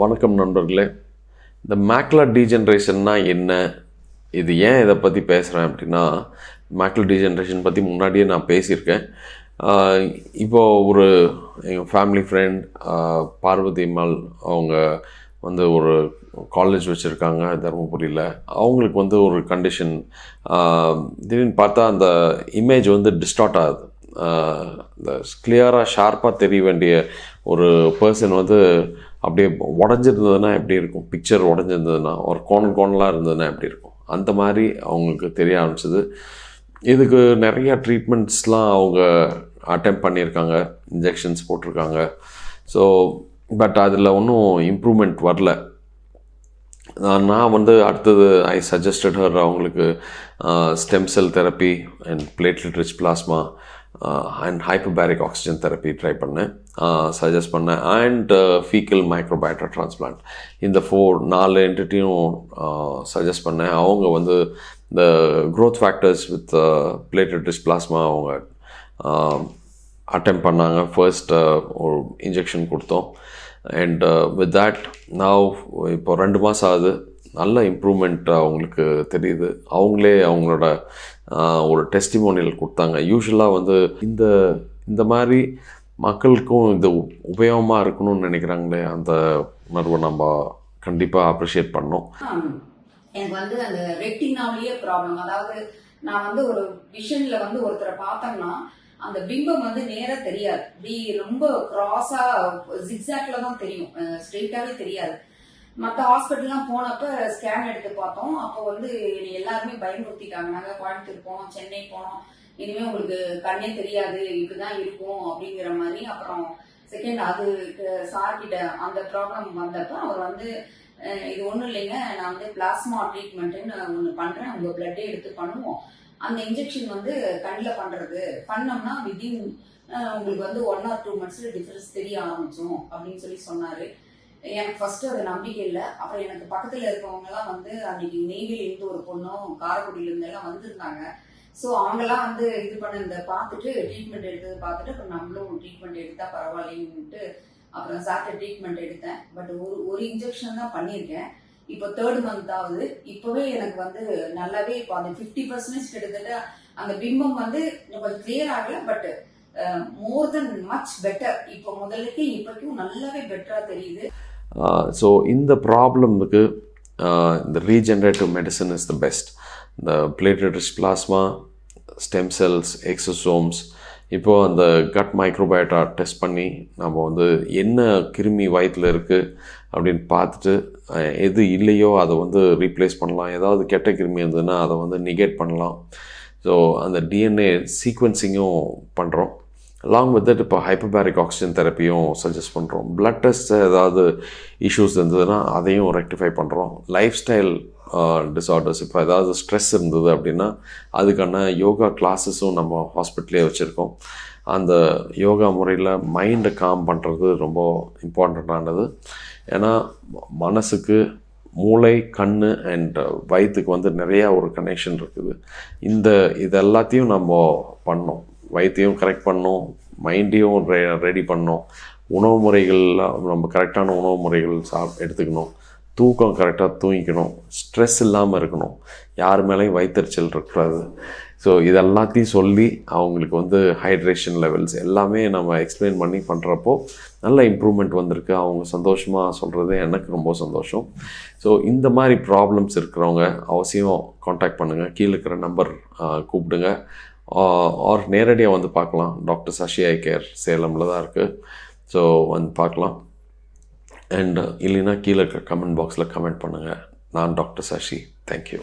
வணக்கம் நண்பர்களே. இந்த மேக்லா டீஜென்ரேஷன்னா என்ன? இது ஏன் இதை பற்றி பேசுகிறேன் அப்படின்னா மேக்லா டீஜென்ரேஷன் பற்றி முன்னாடியே நான் பேசியிருக்கேன். இப்போது இப்போ ஒரு எங்கள் ஃபேமிலி ஃப்ரெண்ட் பார்வதி அம்மாள் அவங்க வந்து ஒரு காலேஜ் வச்சுருக்காங்க தருமபுரியில். அவங்களுக்கு வந்து ஒரு கண்டிஷன் திடீர்னு பார்த்தா அந்த இமேஜ் வந்து டிஸ்டார்ட் ஆகுது. இந்த கிளியராக ஷார்ப்பாக தெரிய வேண்டிய ஒரு பர்சன் வந்து அப்படியே உடஞ்சிருந்ததுன்னா எப்படி இருக்கும்? பிக்சர் உடஞ்சிருந்ததுன்னா ஒரு கோணல் கோணலாக இருந்ததுன்னா எப்படி இருக்கும்? அந்த மாதிரி அவங்களுக்கு தெரிய ஆரம்பிச்சது. இதுக்கு நிறையா ட்ரீட்மெண்ட்ஸ்லாம் அவங்க அட்டெம்ப் பண்ணியிருக்காங்க. இன்ஜெக்ஷன்ஸ் போட்டிருக்காங்க. ஸோ பட் அதில் ஒன்றும் இம்ப்ரூவ்மெண்ட் வரல. நான் நான் வந்து அடுத்தது ஐ சஜஸ்டட் ஹர் அவங்களுக்கு stem cell therapy and platelet rich plasma and hypobaric oxygen therapy try பண்ணேன். சஜஸ்ட் பண்ணேன். அண்ட் ஃபீக்கல் மைக்ரோபயோட்டா டிரான்ஸ்பிளான்ட் இந்த ஃபோர் நாலு என்டிட்டியும் சஜஸ்ட் பண்ணேன். அவங்க வந்து இந்த க்ரோத் ஃபேக்டர்ஸ் வித் பிளேட்டட் டிஸ்பிளாஸ்மா அவங்க அட்டம் பண்ணாங்க. ஃபர்ஸ்ட் uh, ஒரு இன்ஜெக்ஷன் கொடுத்தோம். அண்ட் வித் தட் நான் இப்போ ரெண்டு மாதம் ஆகுது. நல்ல இம்ப்ரூவ்மெண்ட் அவங்களுக்கு தெரியுது. அவங்களே அவங்களோட ஒரு டெஸ்டிமோனியல் கொடுத்தாங்க. யூஸ்வலாக வந்து இந்த இந்த மாதிரி மக்களுக்கும் இது உபயோகமாக இருக்கணும்னு நினைக்கிறாங்களே அந்த உணர்வை நம்ம கண்டிப்பாக அப்ரிஷியேட் பண்ணோம் எனக்கு வந்து அந்த ரெட்டினாலேயே ப்ராப்ளம் அதாவது நான் வந்து ஒரு விஷனில் வந்து ஒருத்தரை பார்த்தோம்னா அந்த பிம்பம் வந்து நேராக தெரியாது. இப்படி ரொம்ப கிராஸா ஜிக்ஸாக்ல தான் தெரியும். ஸ்ட்ரெயிட்டாகவே தெரியாது. மற்ற ஹாஸ்பிட்டல்லாம் போனப்ப ஸ்கேன் எடுத்து பார்த்தோம். அப்போ வந்து என்னை எல்லாருமே பயமுறுத்திட்டாங்க. நாங்கள் கோயம்புத்தூர் போனோம் சென்னை போனோம். இனிமே உங்களுக்கு கண்ணே தெரியாது இப்படிதான் இருக்கும் அப்படிங்கிற மாதிரி. அப்புறம் செகண்ட் அது சார்கிட்ட அந்த ப்ராப்ளம் வந்தப்ப அவர் வந்து இது ஒன்றும் இல்லைங்க நான் வந்து பிளாஸ்மா ட்ரீட்மெண்ட்டுன்னு ஒன்று பண்ணுறேன் உங்கள் பிளட்டே எடுத்து பண்ணுவோம். அந்த இன்ஜெக்ஷன் வந்து கண்ணில் பண்ணுறது பண்ணோம்னா வித்தின் உங்களுக்கு வந்து ஒன் ஆர் டூ மந்த்ஸில் டிஃப்ரென்ஸ் தெரிய ஆரம்பிச்சோம் அப்படின்னு சொல்லி சொன்னார். எனக்கு ஃபர்ஸ்ட் அது நம்பிக்கை இல்லை. அப்புறம் எனக்கு பக்கத்தில் இருக்கவங்கலாம் வந்து அன்னைக்கு நெய்வேலியிலேருந்து ஒரு பொண்ணும் காரைக்குடியிலேருந்து எல்லாம் வந்திருந்தாங்க. ஸோ அவங்கெல்லாம் வந்து இது பண்ண இந்த பார்த்துட்டு ட்ரீட்மெண்ட் எடுத்தது பார்த்துட்டு அப்புறம் நம்மளும் ட்ரீட்மெண்ட் எடுத்தா பரவாயில்லைன்னுட்டு அப்புறம் சார்ட்ட ட்ரீட்மெண்ட் எடுத்தேன். பட் ஒரு ஒரு இன்ஜெக்ஷன் தான் பண்ணியிருக்கேன். இப்போ தேர்ட் மந்த் ஆகுது. இப்போவே எனக்கு வந்து நல்லாவே இப்போ அந்த ஃபிஃப்டி பர்சன்டேஜ் கிட்டத்தட்ட அந்த பிம்பம் வந்து கொஞ்சம் கிளியர் ஆகல. But more then much better இப்போ முதலுக்கு இப்போக்கும் நல்லாவே பெட்டராக தெரியுது. ஸோ இந்த ப்ராப்ளமுக்கு இந்த regenerative medicine is the best இந்த plated rich plasma stem cells exosomes இப்போது அந்த கட் மைக்ரோபயோட்டா டெஸ்ட் பண்ணி நம்ம வந்து என்ன கிருமி வயிற்றில் இருக்குது அப்படின்னு பார்த்துட்டு எது இல்லையோ அதை வந்து ரீப்ளேஸ் பண்ணலாம். ஏதாவது கெட்ட கிருமி இருந்ததுன்னா அதை வந்து நிகேட் பண்ணலாம். ஸோ அந்த டிஎன்ஏ சீக்வன்சிங்கும் பண்ணுறோம் லாங் வித் தட் இப்போ ஹைப்பபேரிக் ஆக்சிஜன் தெரப்பியும் சஜஸ்ட் பண்ணுறோம் பிளட் டெஸ்ட் ஏதாவது இஷ்யூஸ் இருந்ததுன்னா அதையும் ரெக்டிஃபை பண்ணுறோம் லைஃப் ஸ்டைல் டிஸார்டர்ஸ் இப்போ ஏதாவது ஸ்ட்ரெஸ் இருந்தது அப்படின்னா அதுக்கான யோகா கிளாஸஸும் நம்ம ஹாஸ்பிட்டலே வச்சுருக்கோம். அந்த யோகா முறையில் மைண்டை காம் பண்ணுறது ரொம்ப இம்பார்ட்டண்ட்டானது ஏன்னா மனசுக்கு மூளை கண் அண்ட் வயிற்றுக்கு வந்து நிறையா ஒரு கனெக்ஷன் இருக்குது. இந்த இது எல்லாத்தையும் நம்ம பண்ணோம். வயிற்றையும் கரெக்ட் பண்ணோம். மைண்டையும் ரெ ரெடி பண்ணோம். உணவு முறைகள்லாம் நம்ம கரெக்டான உணவு முறைகள் சாப் எடுத்துக்கணும். தூக்கம் கரெக்டாக தூங்கிக்கணும். ஸ்ட்ரெஸ் இல்லாமல் இருக்கணும். யார் மேலேயும் வயிற்றுச்சல் இருக்கக்கூடாது. ஸோ இதெல்லாத்தையும் சொல்லி அவங்களுக்கு வந்து ஹைட்ரேஷன் லெவல்ஸ் எல்லாமே நம்ம எக்ஸ்பிளைன் பண்ணி பண்ணுறப்போ நல்ல இம்ப்ரூவ்மெண்ட் வந்திருக்கு. அவங்க சந்தோஷமாக சொல்கிறது எனக்கு ரொம்ப சந்தோஷம். ஸோ இந்த மாதிரி ப்ராப்ளம்ஸ் இருக்கிறவங்க அவசியம் காண்டாக்ட் பண்ணுங்கள் கீழே இருக்கிற நம்பர் கூப்பிடுங்க. ஆர் நேரடியாக வந்து பார்க்கலாம். டாக்டர் சஷி ஐ கேர் சேலமில் தான் இருக்குது ஸோ வந்து பார்க்கலாம். அண்ட் இல்லைன்னா கீழே இருக்க கமெண்ட் பாக்ஸில் கமெண்ட் பண்ணுங்கள் நான் டாக்டர் சஷி தேங்க்யூ